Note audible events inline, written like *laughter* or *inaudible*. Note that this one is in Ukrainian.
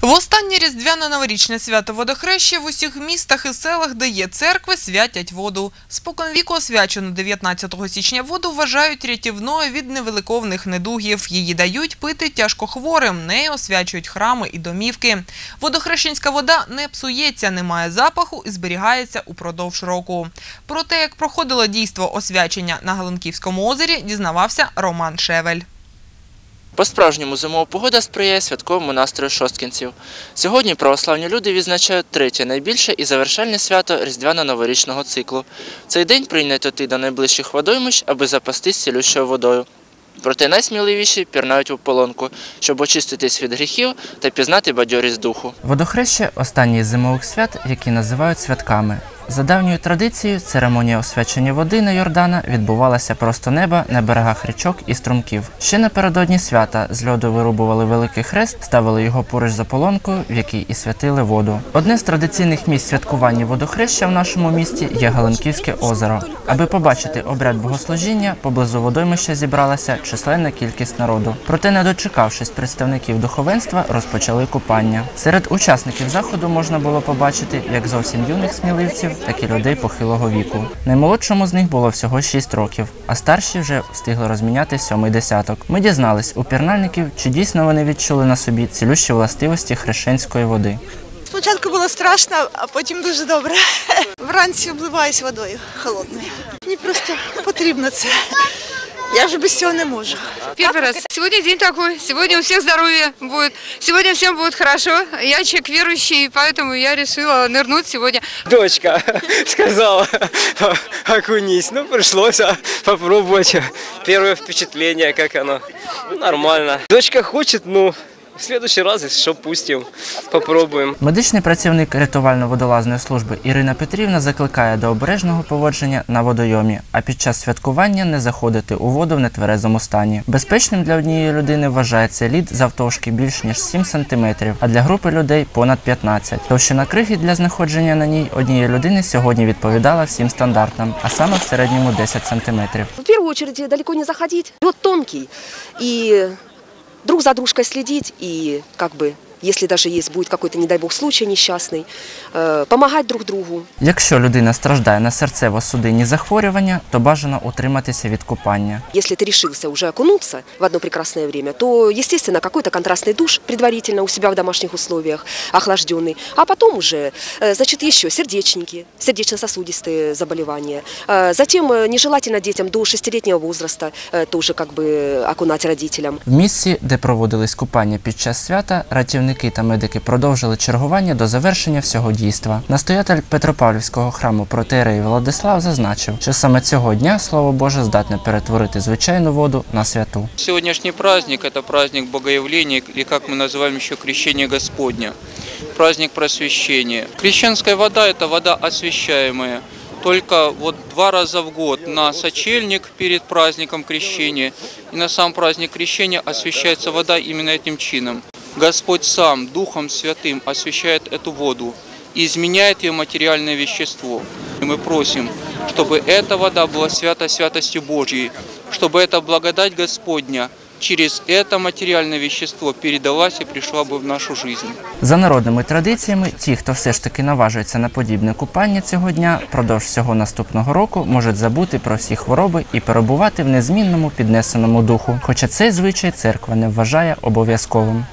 В останнє різдвяно-новорічне свято водохреща в усіх містах і селах, де є церкви, святять воду. Споконвіку освячену 19 січня воду вважають рятівною від невеликовних недугів. Її дають пити тяжкохворим, нею освячують храми і домівки. Водохрещенська вода не псується, не має запаху і зберігається упродовж року. Про те, як проходило дійство освячення на Галинківському озері, дізнавався Роман Шевель. По-справжньому зимова погода сприяє святковому настрою шосткінців. Сьогодні православні люди відзначають третє найбільше і завершальне свято різдвяно-новорічного циклу. Цей день прийнято йти до найближчих водоймищ, аби запастись цілющою водою. Проте найсміливіші пірнають у полонку, щоб очиститись від гріхів та пізнати бадьорість духу. Водохреще останнє з зимових свят, які називають святками. За давньою традицією, церемонія освячення води на Йордана відбувалася просто неба на берегах річок і струмків. Ще напередодні свята з льоду вирубували великий хрест, ставили його поруч за полонкою, в якій і святили воду. Одне з традиційних місць святкування водохреща в нашому місті є Галинківське озеро. Аби побачити обряд богослужіння, поблизу водоймища зібралася численна кількість народу. Проте, не дочекавшись представників духовенства, розпочали купання. Серед учасників заходу можна було побачити як зовсім юних сміливців, так і людей похилого віку. Наймолодшому з них було всього 6 років, а старші вже встигли розміняти сьомий десяток. Ми дізнались у пірнальників, чи дійсно вони відчули на собі цілющі властивості хрещенської води. Спочатку було страшно, а потім дуже добре. *laughs* Вранці обливаюсь водою холодною. Мені просто потрібно це. Я вже без цього не можу. Первый раз. Сегодня день такой. Сегодня у всех здоровье будет. Сегодня всем будет хорошо. Я человек верующий, поэтому я решила нырнуть сегодня. Дочка *laughs* сказала, окунись. Ну, пришлось а, попробовать. Первое впечатление, как оно. Ну, нормально. Дочка хочет, ну, в следующий раз, если что, пустим. Попробуем. Медичний працівник рятувально-водолазної служби Ірина Петрівна закликає до обережного поводження на водойомі, а під час святкування не заходити у воду в нетверезому стані. Безпечним для однієї людини вважається лід завтовшки більш ніж 7 см, а для групи людей понад 15. Товщина криги для знаходження на ній однієї людини сьогодні відповідала всім стандартам, а саме в середньому 10 см. В первую очередь далеко не заходить. Лед тонкий, и друг за дружкой следить, и как бы, если даже есть будет какой-то, не дай бог, случай несчастный, э, помогать друг другу. Якщо людина страждає на серцево-судинні захворювання, то бажано утриматися від купання. Если ты решился уже окунуться в одно прекрасное время, то, естественно, какой-то контрастный душ предварительно у себя в домашних условиях, охлажденный, а потом уже, э, значит, еще сердечники, сердечно-сосудистые заболевания. Э, Затем э, нежелательно детям до шестилетнего возраста э, тоже как бы окунать родителям. В місці, де проводились купання під час свята, рятівники та медики продовжили чергування до завершення всього дійства. Настоятель Петропавлівського храму протеєрей Владислав зазначив, що саме цього дня слово Боже здатне перетворити звичайну воду на святу. Сегодняшний праздник – это праздник Богоявления, или как мы называем еще крещение Господня, праздник просвещения. Крещенская вода – это вода освящаемая. Только вот два раза в год на сочельник перед праздником крещения и на сам праздник крещения освящается вода именно этим чином. Господь сам Духом Святым освящает эту воду и изменяет ее материальное вещество. И мы просим, чтобы эта вода была свята святостью Божьей, чтобы эта благодать Господня через это материальное вещество передалась и пришла бы в нашу жизнь. За народними традиціями, ті, хто все ж таки наважується на подібне купання цього дня, продовж всього наступного року можуть забути про всі хвороби і перебувати в незмінному піднесеному духу. Хоча цей звичай церква не вважає обов'язковим.